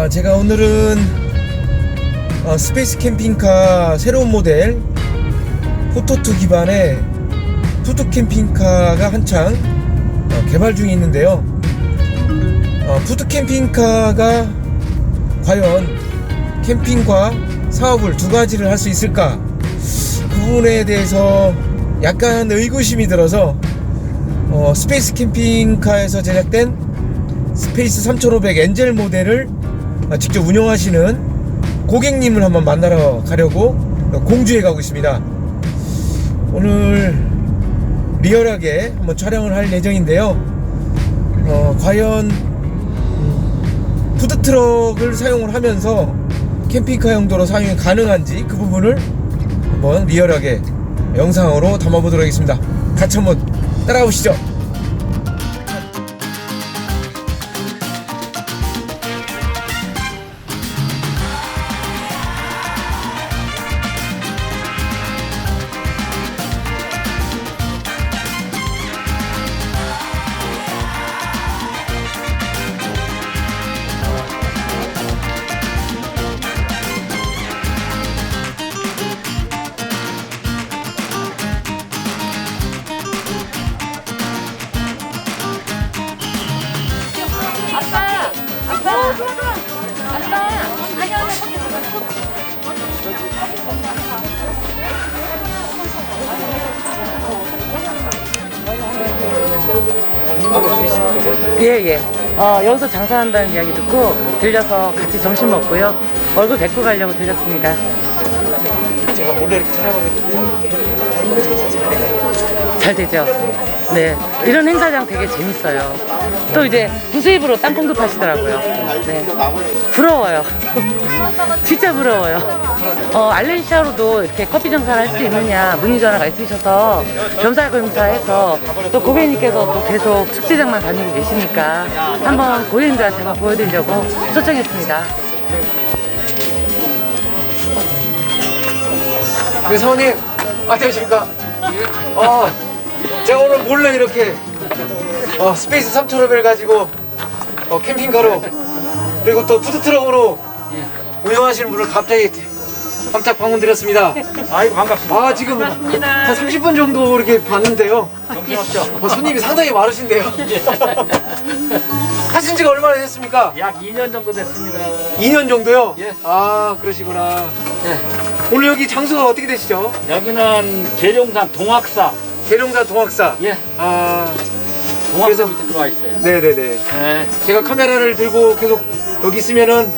아, 제가 오늘은 어, 스페이스 캠핑카 새로운 모델 포토2 기반의 푸드 캠핑카가 한창 어, 개발 중에 있는데요. 어, 푸드 캠핑카가 과연 캠핑과 사업을 두 가지를 할 수 있을까? 그 부분에 대해서 약간 의구심이 들어서 어, 스페이스 캠핑카에서 제작된 스페이스 3500 엔젤 모델을 어, 직접 운영하시는 고객님을 한번 만나러 가려고 공주에 가고 있습니다. 오늘 리얼하게 한번 촬영을 할 예정인데요. 어, 과연 음, 푸드트럭을 사용을 하면서 캠핑카 용 도로 사용이 가능한지 그 부분을 한번 리얼하게 영상으로 담아보도록 하겠습니다. 같이 한번 따라오시죠. 예, 예. 어, 여기서 장사한다는 이야기 듣고 들려서 같이 점심 먹고요. 얼굴 뵙고 가려고 들렸습니다. 제가 몰래 이렇게 촬영하겠는데 잘 되죠? 네. 이런 행사장 되게 재밌어요. 또 이제 부수입으로 땅콩도 파시더라고요. 네. 부러워요. 진짜 부러워요. 어, 알렌시아로도 이렇게 커피 장사를 할 수 있느냐 문의 전화가 있으셔서 겸사겸사해서 또 고객님께서 또 계속 축제장만 다니고 계시니까 한번 고객님들한테 한번 보여드리려고 초청했습니다. 네, 사모님, 안녕하십니까? 어, 제가 오늘 몰래 이렇게 어, 스페이스 3500을 가지고 어, 캠핑카로 그리고 또 푸드트럭으로 운영하시는 분을 갑자기 깜짝 방문 드렸습니다. 아이고 반갑습니다. 아, 지금 한 30분 정도 이렇게 봤는데요. 정신없죠? 어, 손님이 상당히 많으신데요. 하신 지가 얼마나 됐습니까? 약 2년 정도 됐습니다. 2년 정도요? 예. 아, 그러시구나. 오늘 여기 장소가 어떻게 되시죠? 여기는 계룡산 동학사. 계룡산 동학사. 예. 아, 동학사 밑에 들어와 있어요. 네네네. 네. 제가 카메라를 들고 계속 여기 있으면은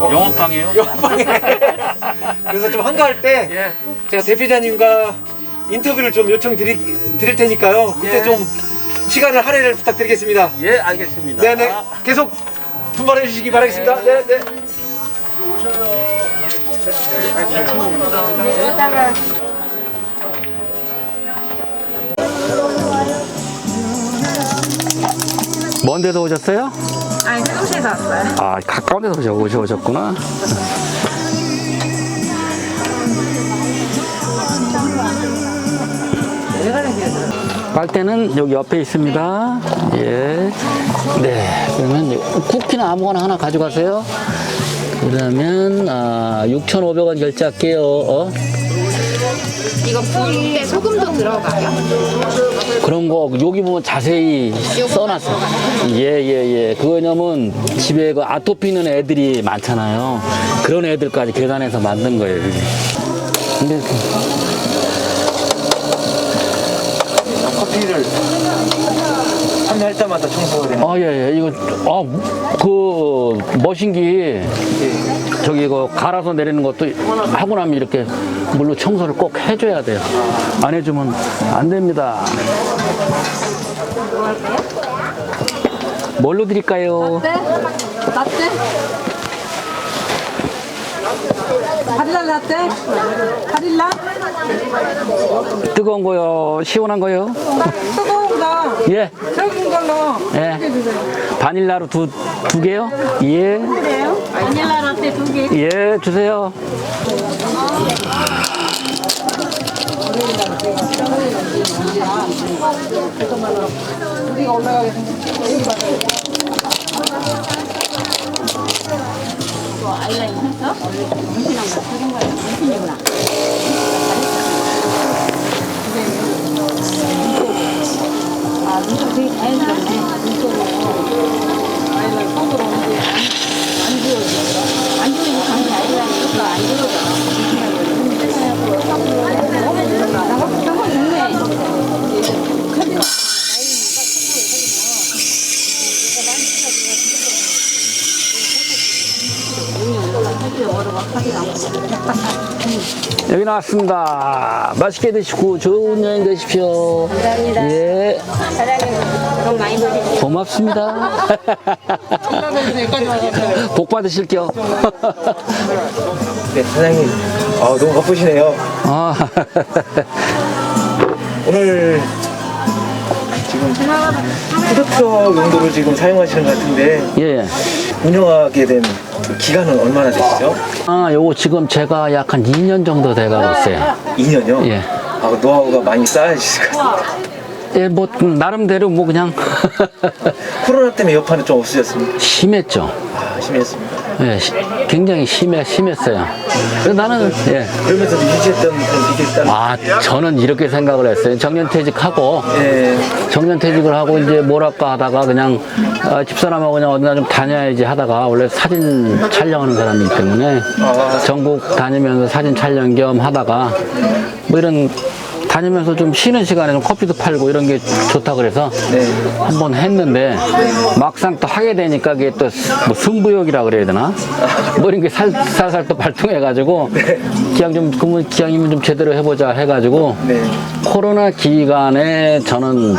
영업방이에요. 영업방에 그래서 좀 한가할 때 예. 제가 대표자님과 인터뷰를 좀 요청 드리, 드릴 테니까요. 그때 예. 좀 시간을 할애를 부탁드리겠습니다. 예, 알겠습니다. 네네. 계속 분발해 주시기 바라겠습니다. 네네. 먼 데서 오셨어요? 아니, 수도시에서 왔어요. 아, 가까운 데서 오셔- 오셨구나. 빨대는 여기 옆에 있습니다. 예. 네. 그러면 쿠키는 아무거나 하나 가져가세요. 그러면, 아, 6,500원 결제할게요. 어? 이거 부을 때 소금도 들어가요? 그런 거 여기 보면 자세히 써놨어. 예예 예. 그 왜냐면 집에 그 아토피 있는 애들이 많잖아요. 그런 애들까지 계산해서 만든 거예요. 그게. 근데 커피를 판매할 때마다 청소가 되는. 아예예 이거 아그 머신기 저기 이거 갈아서 내리는 것도 하고 나면 이렇게 물로 청소를 꼭 해줘야 돼요. 안 해주면 안 됩니다. 뭘로 드릴까요? 네? 라떼? 바닐라 라떼? 바닐라? 뜨거운 거요, 시원한 거요? 뜨거운 거. 예, 적은 걸로. 예. 바닐라로 두, 두 개요? 예, 그래요? 바닐라 라떼 두 개. 예, 주세요. 아, 눈썹 되게 자연스럽네. 눈썹으로 아이라인 턱으로 오는 게. 생겼어. 여기 나왔습니다. 맛있게 드시고 좋은 여행 되십시오. 감사합니다. 예. 돈 많이 벌으세요. 고맙습니다. 복 받으실게요. 네, 사장님. 아, 너무 바쁘시네요. 아, 오늘 지금 푸드트럭 용도로 지금 사용하시는 것 같은데 예. 운영하게 된 기간은 얼마나 되시죠? 아, 요거 지금 제가 약 한 2년 정도 돼가고 있어요. 2년요? 예. 아, 노하우가 많이 쌓여지실 것 같아요. 예, 뭐, 나름대로 뭐 그냥 코로나 때문에 여파는 좀 없으셨습니까? 심했죠. 아, 심했습니다. 예, 시- 굉장히 심해, 심했어요. 그래서 나는, 예. 그러면서도 유지했던 있다는 아, 저는 이렇게 생각을 했어요. 정년퇴직하고, 예. 정년퇴직을 하고 이제 뭐랄까 하다가 그냥 아, 집사람하고 그냥 어디나 좀 다녀야지 하다가 원래 사진 촬영하는 사람이기 때문에 아. 전국 다니면서 사진 촬영 겸 하다가 뭐 이런 다니면서 좀 쉬는 시간에 좀 커피도 팔고 이런 게 좋다 그래서 네. 한번 했는데 막상 또 하게 되니까 그게 또 뭐 승부욕이라 그래야 되나 뭐 이런 게 살, 살살 또 발동해가지고 기왕 좀 그러면 기왕이면 좀 제대로 해보자 해가지고 네. 코로나 기간에 저는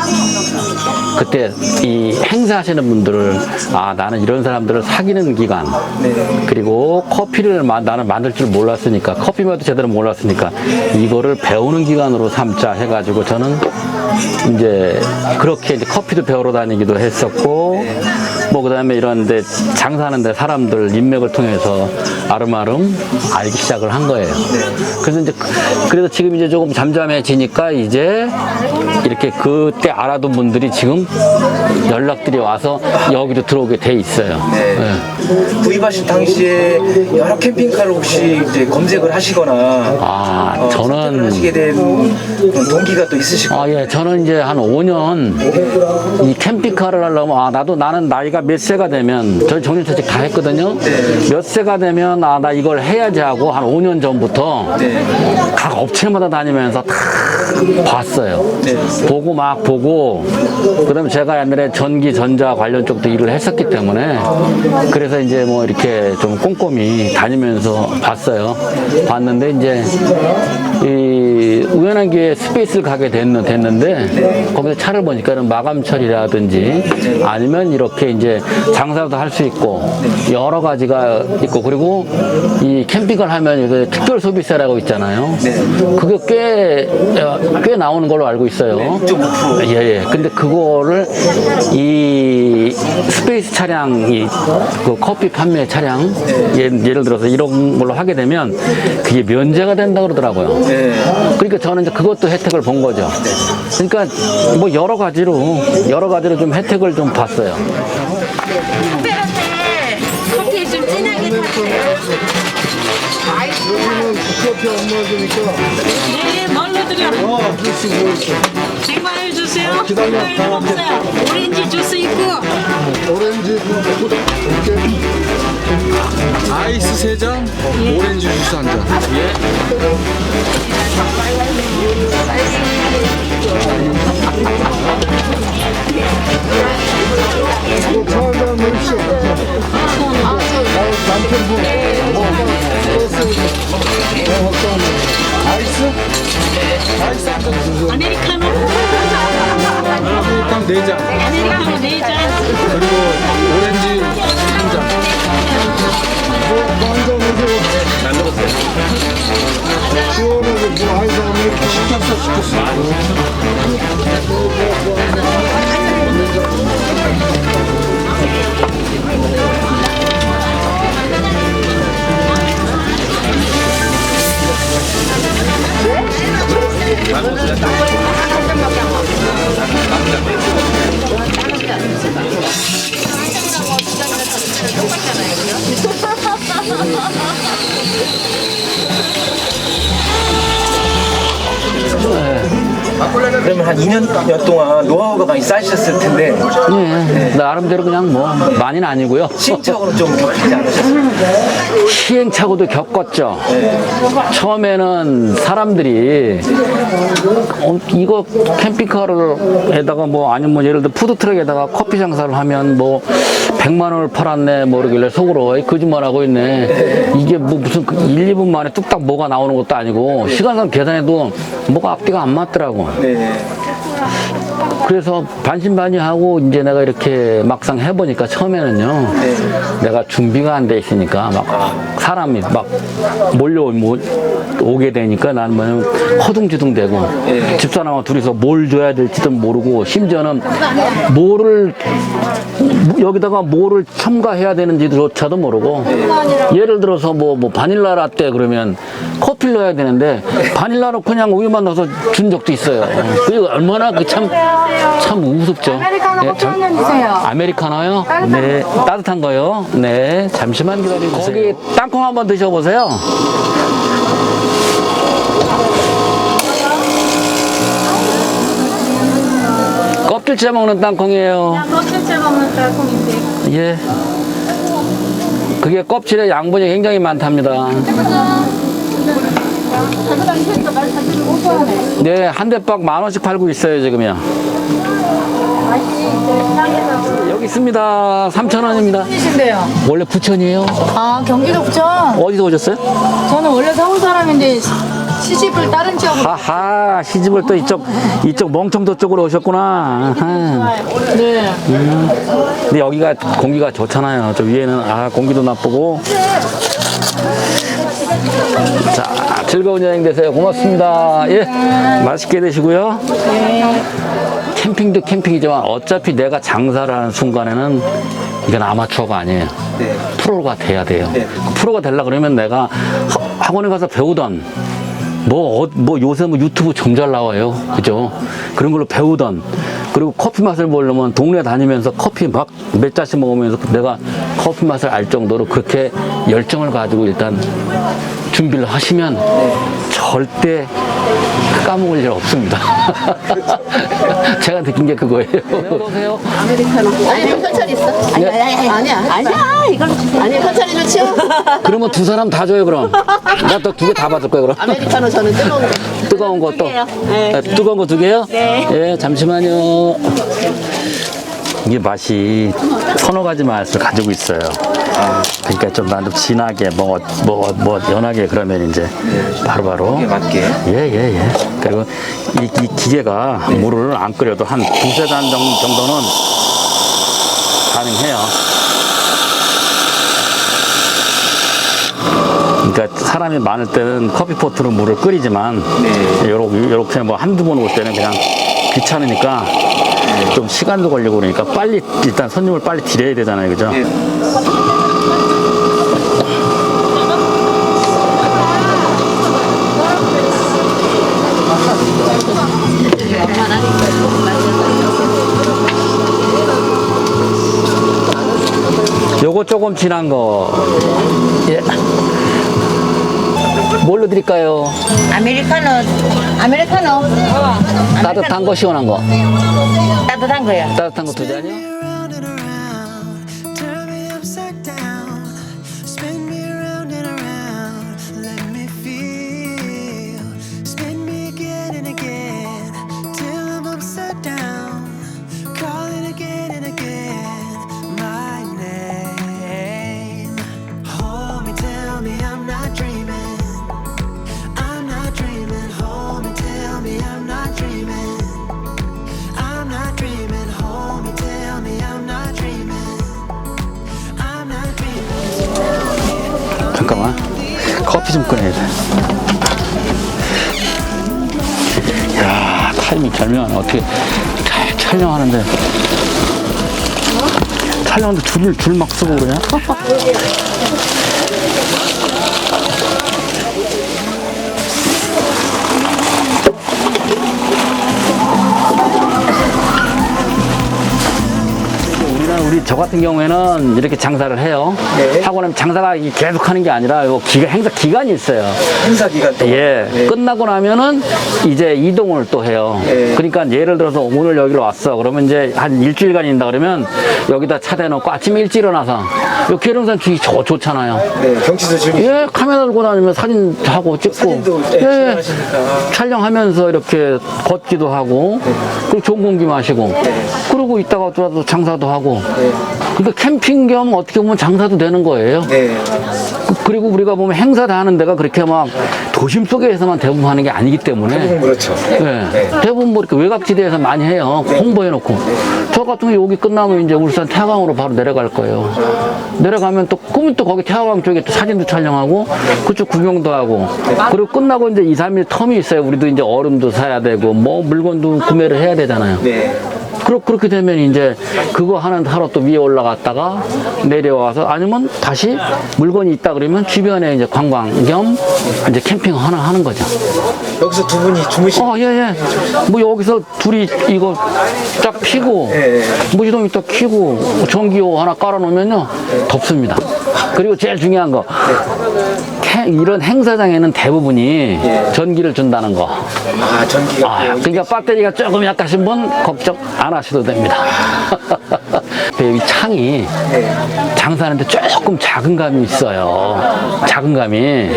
그때 이 행사하시는 분들을 아 나는 이런 사람들을 사귀는 기간 네. 그리고 커피를 마- 나는 만들 줄 몰랐으니까 커피 맛도 제대로 몰랐으니까 이거를 배우는 기간으로 삼자 해가지고 저는 이제 그렇게 이제 커피도 배우러 다니기도 했었고 뭐 그다음에 이런데 장사하는데 사람들 인맥을 통해서 아름아름 알기 시작을 한 거예요. 그래서 이제 그- 그래서 지금 이제 조금 잠잠해지니까 이제 이렇게 그때 알아둔 분들이 지금 연락들이 와서 여기로 들어오게 돼 있어요. 네. 예. 구입하실 당시에 여러 캠핑카를 혹시 이제 검색을 하시거나 아, 어, 저는 하시게 된 동기가 또 거예요. 아, 예, 저는 이제 한 5년 이 캠핑카를 하려면, 아, 나도 나는 나이가 몇 세가 되면, 저 정년퇴직 다 했거든요. 몇 세가 되면, 아, 나 이걸 해야지 하고 한 5년 전부터 각 업체마다 다니면서 다 봤어요. 보고 막 보고, 그 다음에 제가 옛날에 전기, 전자 관련 쪽도 일을 했었기 때문에, 그래서 이제 뭐 이렇게 좀 꼼꼼히 다니면서 봤어요. 봤는데 이제, 이 우연한 기회에 스페이스를 가게 됐는, 됐는데 거기서 차를 보니까는 마감 처리라든지 아니면 이렇게 이제 장사도 할 수 있고 여러 가지가 있고 그리고 이 캠핑을 하면 이게 특별 소비세라고 있잖아요. 그게 꽤, 어, 꽤 나오는 걸로 알고 있어요. 6.5%. 예, 예. 근데 그거를 이 스페이스 차량이 그 커피 판매 차량 예, 예를 들어서 이런 걸로 하게 되면 그게 면제가 된다 그러더라고요. 네. 그러니까 저는 이제 그것도 혜택을 본 거죠. 그러니까 뭐 여러 가지로 여러 가지로 좀 혜택을 좀 봤어요. 커피 좀 진하게 타주세요. 네, 뭘로 드려? 생과일 주세요. 생과일 없어요. 오렌지 주스 있고. 아이스 세 잔, 오렌지 주스 한 잔. 아 메리카 똑같잖아요, 그죠? 그러면 한 2년 동안 노하우가 많이 쌓이셨을 텐데 예, 나름대로 그냥 뭐 많이는 아니고요. 시행착오는 좀 겪지 않으셨어요? 시행착오도 겪었죠. 처음에는 사람들이 어, 이거 캠핑카를에다가 뭐 아니면 뭐 예를 들어 푸드트럭에다가 커피 장사를 하면 뭐 100만 원을 팔았네 뭐 이러길래 속으로 거짓말하고 있네. 이게 뭐 무슨 그 1, 2분 만에 뚝딱 뭐가 나오는 것도 아니고 시간상 계산해도 뭐가 앞뒤가 안 맞더라고. 네. 그래서 반신반의하고 이제 내가 이렇게 막상 해보니까 처음에는요 내가 준비가 안 돼 있으니까 막 사람이 막 몰려 오게 되니까 나는 뭐냐면 허둥지둥대고 집사람하고 둘이서 뭘 줘야 될지도 모르고 심지어는 뭐를 여기다가 뭐를 첨가해야 되는지조차도 모르고 예를 들어서 뭐, 뭐 바닐라 라떼 그러면 커피를 넣어야 되는데 바닐라로 그냥 우유만 넣어서 준 적도 있어요. 그게 얼마나 그 참참 우습죠. 아메리카노 예, 커피 참- 한잔 주세요. 아메리카노요? 네, 따뜻한 거요. 네, 잠시만 기다려 주세요. 거기 땅콩 한번 드셔보세요. 껍질째 먹는 땅콩이에요. 껍질째 먹는 달콩인데. 예. 그게 껍질에 양분이 굉장히 많답니다. 네, 한 대박 만 원씩 팔고 있어요, 지금요. 여기 있습니다. 3천 원입니다. 이신데요. 원래 부천이에요? 아 경기도 부천. 어디서 오셨어요? 저는 원래 서울 사람인데 시- 시집을 다른 지역으로. 하하, 시집을 또 이쪽, 이쪽 멍청도 쪽으로 오셨구나. 아하. 네. 근데 여기가 공기가 좋잖아요. 저 위에는 아 공기도 나쁘고. 자 즐거운 여행 되세요. 고맙습니다. 예, 맛있게 드시고요. 캠핑도 캠핑이지만 어차피 내가 장사를 하는 순간에는 이건 아마추어가 아니에요. 네. 프로가 돼야 돼요. 네. 프로가 되려 그러면 내가 하- 학원에 가서 배우던 뭐, 어- 뭐 요새 뭐 유튜브 좀 잘 나와요. 그죠? 그런 걸로 배우던 그리고 커피 맛을 보려면 동네 다니면서 커피 막 몇 잔씩 먹으면서 내가 커피 맛을 알 정도로 그렇게 열정을 가지고 일단 준비를 하시면 절대 까먹을 일 없습니다. 제가 느낀 게 그거예요. 어서오세요. 아니, 현찰 있어? 아니, 아니, 아니, 아니야. 아니야, 이걸 주세요. 아니, 현찰이 좋지요? 그러면 두 사람 다 줘요, 그럼. 나 또 두 개 다 받을 거예요, 그럼. 아메리카노 저는 뜨거운 거. 뜨거운 거 또. 네. 네, 뜨거운 거 두 개요? 네. 예, 잠시만요. 이게 맛이 서너 가지 맛을 가지고 있어요. 그러니까 좀 나도 진하게 뭐, 뭐, 뭐, 연하게 그러면 이제 바로바로. 이게 맞게. 예, 예, 예. 그리고 이, 이 기계가 물을 안 끓여도 한 두세 잔 정- 정도는 가능해요. 그러니까 사람이 많을 때는 커피포트로 물을 끓이지만 네. 요렇게, 요렇게 뭐 한두 번 올 때는 그냥 귀찮으니까 좀 시간도 걸리고 그러니까 빨리 일단 손님을 빨리 드려야 되잖아요. 그죠? 네. 요거 조금 진한 거. 예. 뭘로 드릴까요? 아메리카노. 아메리카노. 따뜻한 거, 시원한 거. 따뜻한 거요. 따뜻한 거 두 잔이요? 잘 촬영하는데. 촬영하는데 줄을 줄 막 쓰고 그러냐? 저 같은 경우에는 이렇게 장사를 해요. 네. 하고 나면 장사가 이 계속 하는 게 아니라 요 기가 행사 기간이 있어요. 행사 기간 동안. 예. 네. 끝나고 나면은 이제 이동을 또 해요. 네. 그러니까 예를 들어서 오늘 여기로 왔어. 그러면 이제 한 일주일간 있다 그러면 여기다 차 대놓고 아침에 일찍 일어나서 요 계룡산 주기 좋, 좋잖아요. 네, 경치도 즐기 예, 카메라 들고 다니면 사진 하고 찍고. 사진도 네, 촬영하시니까. 촬영하면서 이렇게 걷기도 하고, 그리고 좋은 공기 마시고, 그러고 있다가 또 장사도 하고. 그러니까 캠핑 겸 어떻게 보면 장사도 되는 거예요. 네. 그- 그리고 우리가 보면 행사 다 하는 데가 그렇게 막 도심 속에서만 대부분 하는 게 아니기 때문에. 그렇죠. 네. 대부분 뭐 이렇게 외곽지대에서 많이 해요. 홍보해놓고. 저 같은 경우 여기 끝나면 이제 울산 태화강으로 바로 내려갈 거예요. 내려가면 또, 그러면 또 거기 태화강 쪽에 또 사진도 촬영하고, 그쪽 구경도 하고, 그리고 끝나고 이제 2, 3일 텀이 있어요. 우리도 이제 얼음도 사야 되고, 뭐 물건도 구매를 해야 되잖아요. 네. 그렇, 그렇게 되면 이제 그거 하는 하루 또 위에 올라갔다가 내려와서 아니면 다시 물건이 있다 그러면 주변에 이제 관광 겸 이제 캠핑 하나 하는 거죠. 여기서 두 분이 주무시. 어, 예, 예. 뭐 여기서 둘이 이거 쫙 피고, 예, 무지동이 딱 키고, 전기요 하나 깔아놓으면요, 덥습니다. 그리고 제일 중요한 거, 캐- 이런 행사장에는 대부분이 전기를 준다는 거. 아, 전기가. 아, 그러니까 배터리가 조금 약하신 분 걱정 안 하셔도 됩니다. 여기 창이 장사하는데 조금 작은 감이 있어요. 작은 감이.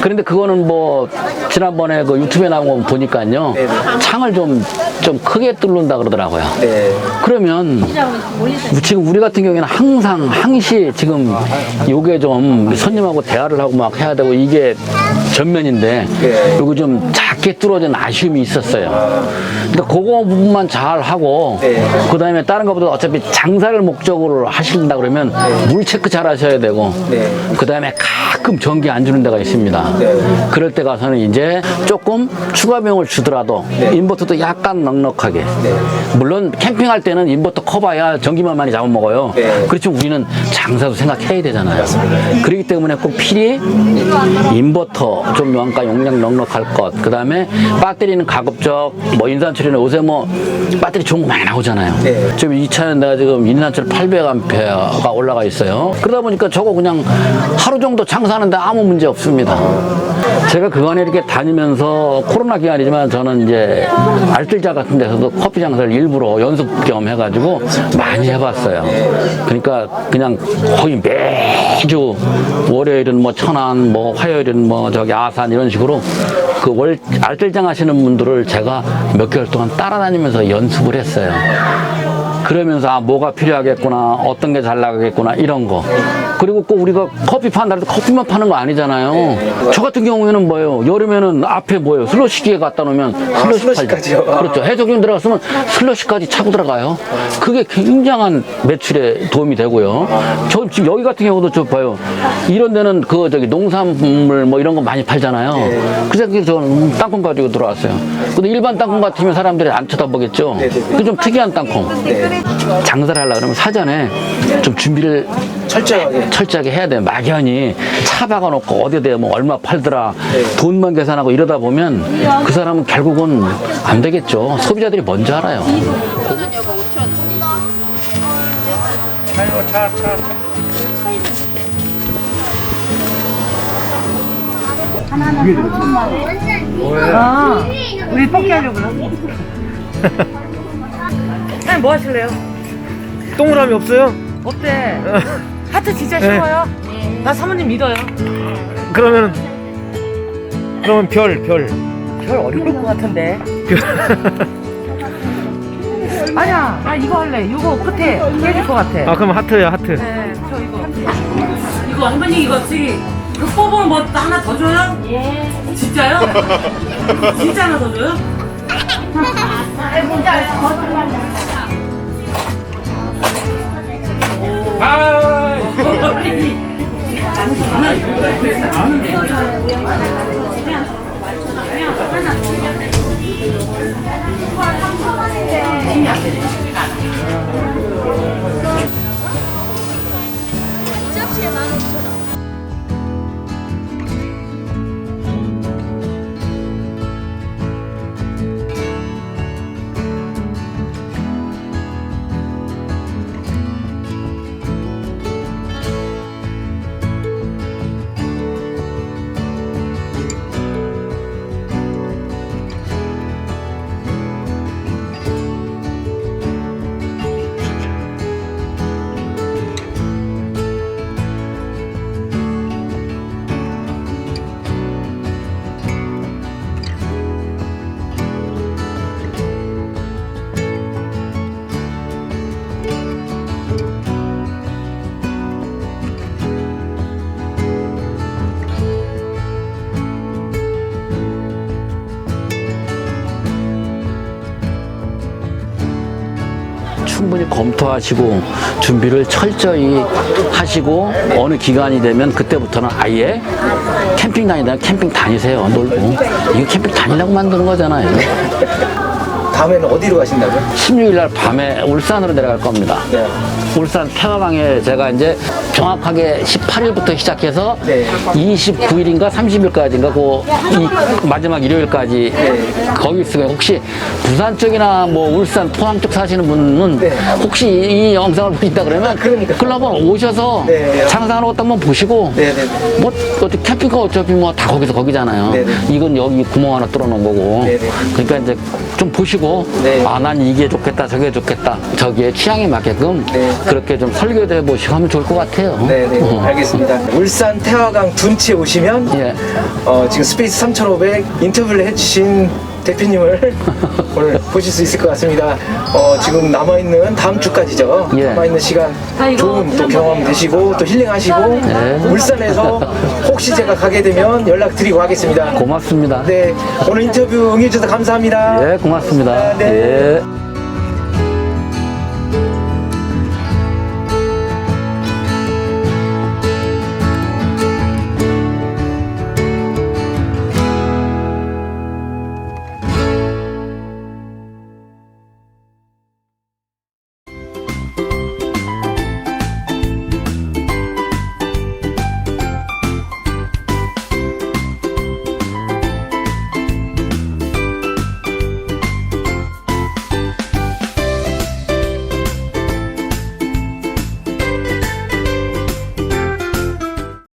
그런데 그거는 뭐 지난번에 그 유튜브에 나온 거 보니까요. 창을 좀, 좀 크게 뚫는다 그러더라고요. 네. 그러면 지금 우리 같은 경우에는 항상 항시 지금 요게 좀 손님하고 대화를 하고 막 해야 되고 이게 전면인데 네. 요거 좀 작게 뚫어진 아쉬움이 있었어요. 그러니까 그거 부분만 잘 하고 네. 그다음에 다른 것보다 어차피 장사를 목적으로 하신다 그러면 물 체크 잘 하셔야 되고 네. 그다음에 가끔 전기 안 주는 데가 있습니다. 그럴 때 가서는 이제 조금 추가 비용을 주더라도 인버터도 약간 넉넉하게. 물론 캠핑할 때는 인버터 커봐야 전기만 많이 잡아먹어요. 네. 그렇지만 우리는 장사도 생각해야 되잖아요. 그렇기 때문에 꼭 필히 인버터 좀 용가 용량 넉넉할 것. 그 다음에 배터리는 가급적 뭐 인산철이나 요새 뭐 배터리 좋은 거 많이 나오잖아요. 네. 지금 이 차는 내가 지금 인산철 800A가 올라가 있어요. 그러다 보니까 저거 그냥 하루 정도 장사 하는데 아무 문제 없습니다. 제가 그간에 이렇게 다니면서 코로나 기간이지만 저는 이제 알뜰자 같은 데서도 커피 장사를 일부러 연습 겸 해가지고 많이 해봤어요. 그러니까 그냥 거의 매주 월요일은 뭐 천안, 뭐 화요일은 뭐 저기 아산 이런 식으로 그 월 알뜰장 하시는 분들을 제가 몇 개월 동안 따라다니면서 연습을 했어요. 그러면서 아 뭐가 필요하겠구나 어떤 게 잘 나가겠구나 이런 거. 그리고 꼭 우리가 커피 판다고 커피만 파는 거 아니잖아요. 저 같은 경우에는 뭐예요? 여름에는 앞에 뭐예요? 슬러시기에 갖다 놓으면 슬러시 슬러시까지요? 팔죠. 그렇죠. 해적용 들어갔으면 슬러시까지 차고 들어가요. 그게 굉장한 매출에 도움이 되고요. 저 지금 여기 같은 경우도 저 봐요. 이런 데는 그 저기 농산물 뭐 이런 거 많이 팔잖아요. 그래서 저는 땅콩 가지고 들어왔어요 근데 일반 땅콩 같으면 사람들이 안 쳐다보겠죠 그 좀 특이한 땅콩 장사를 하려고 그러면 사전에 좀 준비를 철저하게. 철저하게 해야 돼요. 막연히 차 박아놓고 어디에 뭐 얼마 팔더라 돈만 계산하고 이러다 보면 그 사람은 결국은 안 되겠죠. 소비자들이 먼저 알아요. 아, 우리 뽑기 하려고요. 아니, 뭐 하실래요? 동그라미 없어요? 어때? 하트 진짜 쉬워요? 나 사모님 믿어요. 그러면 그러면 별, 별. 별 어려울 것 같은데. 아니야, 나 이거 할래. 이거 끝에 깨질 것 같아. 아, 그럼 하트야, 하트. 네, 저 이거. 이거 엉덩이 이거 저기 그 뽑으면 뭐 하나 더 줘요? 예. 진짜요? 진짜 하나 더 줘요? 아, 검토하시고 준비를 철저히 하시고 어느 기간이 되면 그때부터는 아예 캠핑 다니다 캠핑 다니세요. 놀고 이거 캠핑 다니려고 만드는 거잖아요. 다음에는 어디로 가신다고요? 16일 날 밤에 울산으로 내려갈 겁니다. 네. 울산 태화강에 제가 이제 정확하게 18일부터 시작해서 네. 29일인가 30일까지인가 그이 마지막 일요일까지 거기 있으면 혹시 부산 쪽이나 뭐 울산 포항 쪽 사시는 분은 네. 혹시 이, 이 영상을 보신다 그러면 그러니까. 그걸 한번 오셔서 네. 장사하는 것도 한번 보시고 네, 네, 네. 뭐 어디 캠핑카 어차피 뭐 다 거기서 거기잖아요. 네, 네. 이건 여기 구멍 하나 뚫어놓은 거고. 네, 네. 그러니까 이제 좀 보시고 네. 아 난 이게 좋겠다 저게 좋겠다 저기에 취향에 맞게끔 네. 그렇게 좀 설계도 해보시고 하면 좋을 것 같아요. 네네 어. 알겠습니다. 울산 태화강 둔치에 오시면 예. 어, 지금 스페이스 3500 인터뷰를 해주신 대표님을 오늘 보실 수 있을 것 같습니다. 어, 지금 남아있는 다음 주까지죠. 예. 남아있는 시간 좋은 또 경험 되시고 또 힐링하시고 네. 울산에서 혹시 제가 가게 되면 연락드리고 하겠습니다. 고맙습니다. 네 오늘 인터뷰 응해주셔서 감사합니다. 예, 고맙습니다. 네. 예.